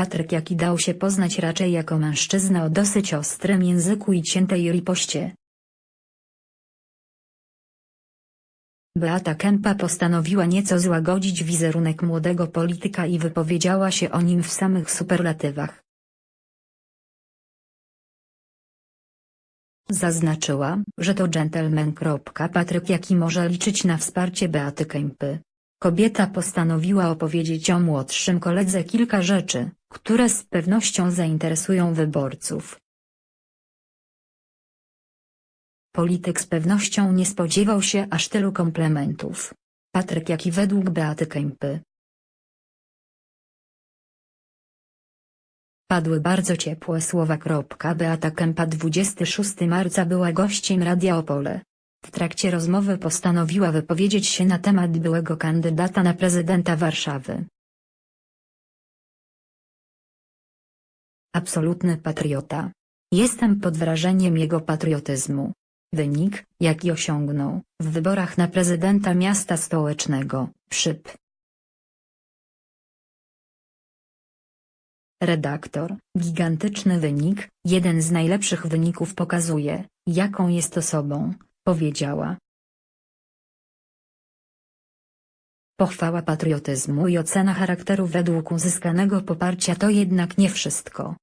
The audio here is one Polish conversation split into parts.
Patryk Jaki dał się poznać raczej jako mężczyzna o dosyć ostrym języku i ciętej ripoście. Beata Kępa postanowiła nieco złagodzić wizerunek młodego polityka i wypowiedziała się o nim w samych superlatywach. Zaznaczyła, że to dżentelmen. Patryk Jaki może liczyć na wsparcie Beaty Kępy. Kobieta postanowiła opowiedzieć o młodszym koledze kilka rzeczy, które z pewnością zainteresują wyborców. Polityk z pewnością nie spodziewał się aż tylu komplementów. Patryk Jaki według Beaty Kępy. Padły bardzo ciepłe słowa. Beata Kępa 26 marca była gościem Radia Opole. W trakcie rozmowy postanowiła wypowiedzieć się na temat byłego kandydata na prezydenta Warszawy. Absolutny patriota. Jestem pod wrażeniem jego patriotyzmu. Wynik, jaki osiągnął, w wyborach na prezydenta miasta stołecznego, przyp. Redaktor, gigantyczny wynik, jeden z najlepszych wyników pokazuje, jaką jest osobą, powiedziała. Pochwała patriotyzmu i ocena charakteru według uzyskanego poparcia to jednak nie wszystko.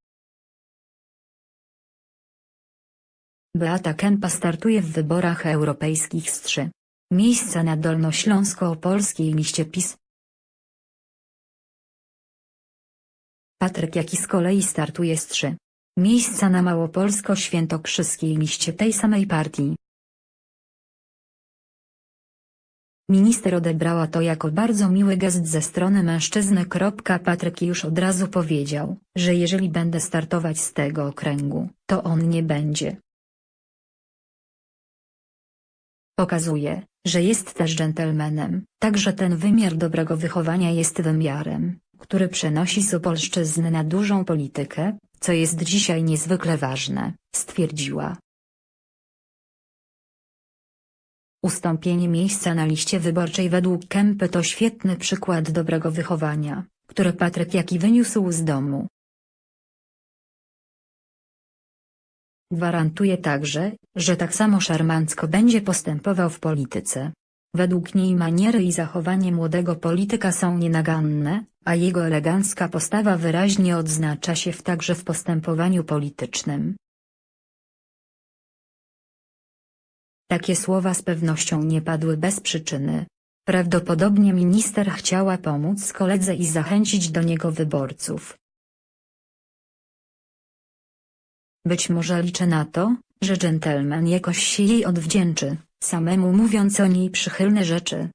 Beata Kępa startuje w wyborach europejskich z trzy miejsca na Dolnośląsko-Opolskiej liście PiS. Patryk Jaki z kolei startuje z trzy miejsca na Małopolsko-Świętokrzyskiej liście tej samej partii. Minister odebrała to jako bardzo miły gest ze strony mężczyzny. Patryk już od razu powiedział, że jeżeli będę startować z tego okręgu, to on nie będzie. Pokazuje, że jest też dżentelmenem, także ten wymiar dobrego wychowania jest wymiarem, który przenosi z Opolszczyzny na dużą politykę, co jest dzisiaj niezwykle ważne, stwierdziła. Ustąpienie miejsca na liście wyborczej według Kępy to świetny przykład dobrego wychowania, które Patryk Jaki wyniósł z domu. Gwarantuje także, że tak samo szarmancko będzie postępował w polityce. Według niej maniery i zachowanie młodego polityka są nienaganne, a jego elegancka postawa wyraźnie odznacza się w także w postępowaniu politycznym. Takie słowa z pewnością nie padły bez przyczyny. Prawdopodobnie minister chciała pomóc koledze i zachęcić do niego wyborców. Być może liczę na to, że dżentelmen jakoś się jej odwdzięczy, samemu mówiąc o niej przychylne rzeczy.